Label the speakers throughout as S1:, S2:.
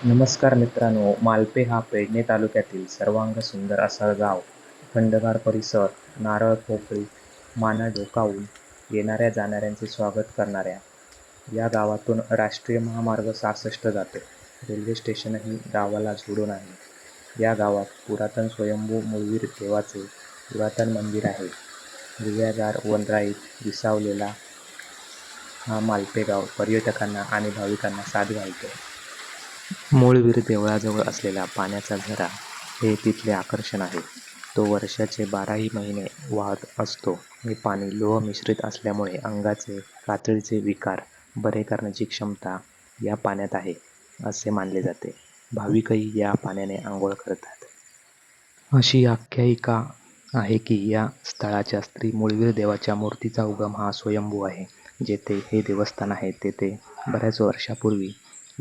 S1: नमस्कार मित्रांनो मालपे हा पेडणे तालुक्यातील सर्वांग सुंदर असा गाव खंडगार परिसर नारळ पोकळी माना डोकावून येणाऱ्या जाणाऱ्यांचे स्वागत करणाऱ्या या गावातून राष्ट्रीय महामार्ग सहासष्ट जातो. रेल्वे स्टेशनही गावाला जोडून आहे. या गावात पुरातन स्वयंभू मुळवीर देवाचे पुरातन मंदिर आहे. हिरव्यागार वनराईत विसावलेला हा मालपे गाव पर्यटकांना आणि भाविकांना साथ घालतो. मूळवीर देवळाजवळ असलेला पाण्याचा झरा हे तिथले आकर्षण आहे. तो वर्षाचे बाराही महिने वाहत असतो. हे पाणी लोह मिश्रित असल्यामुळे अंगाचे कातळीचे विकार बरे करण्याची क्षमता या पाण्यात आहे असे मानले जाते. भाविकही या पाण्याने आंघोळ करतात. अशी आख्यायिका आहे की या स्थळाच्या स्त्री मूळवीर देवाच्या मूर्तीचा उगम हा स्वयंभू आहे. जेथे हे देवस्थान आहे तेथे बऱ्याच वर्षापूर्वी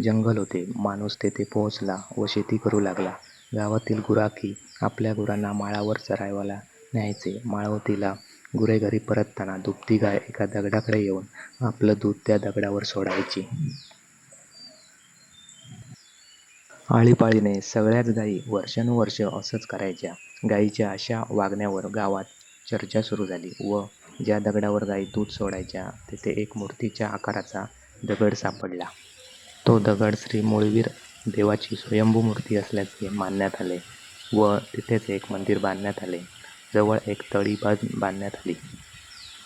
S1: जंगल होते. माणूस तेथे पोहोचला व शेती करू लागला. गावातील गुराखी आपल्या गुरांना माळावर चरायला न्यायचे. माळवतीला गुरे घरी परतताना दुभती गाय एका दगडाकडे येऊन आपलं दूध त्या दगडावर सोडायची. आळीपाळीने सगळ्याच गायी वर्षानुवर्ष असंच करायच्या. गायीच्या अशा वागण्यावर गावात चर्चा सुरू झाली व ज्या दगडावर गायी दूध सोडायच्या तेथे एक मूर्तीच्या आकाराचा दगड सापडला. तो दगड श्री मुळवीर देवाची स्वयंभू मूर्ती असल्याचे मानण्यात आले व तिथेच एक मंदिर बांधण्यात आले. जवळ एक तळी बांध बांधण्यात आली.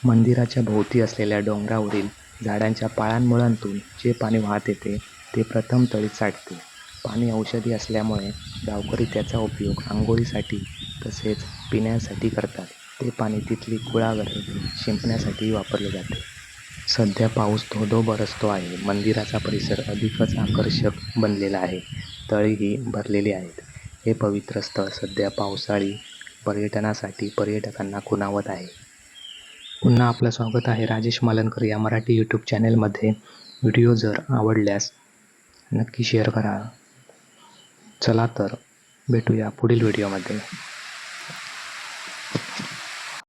S1: मंदिराच्या भोवती असलेल्या डोंगरावरील झाडांच्या पाळांमुळांतून जे पाणी वाहत येते ते प्रथम तळीत साठते. पाणी औषधी असल्यामुळे गावकरी त्याचा उपयोग आंघोळीसाठी तसेच पिण्यासाठी करतात. ते पाणी तिथली कुळागरे शिंपण्यासाठी वापरले जाते. सध्या पाऊस धोधो बरसतो आहे. मंदिराचा परिसर अधिकच आकर्षक बनलेला आहे. तळीही भरलेली आहेत. हे पवित्र स्थळ सध्या पावसाळी पर्यटनासाठी पर्यटकांना खुणावत आहे. पुन्हा आपलं स्वागत आहे राजेश मालनकर या मराठी यूट्यूब चॅनेलमध्ये. व्हिडिओ जर आवडल्यास नक्की शेअर करा. चला तर भेटूया पुढील व्हिडिओमध्ये.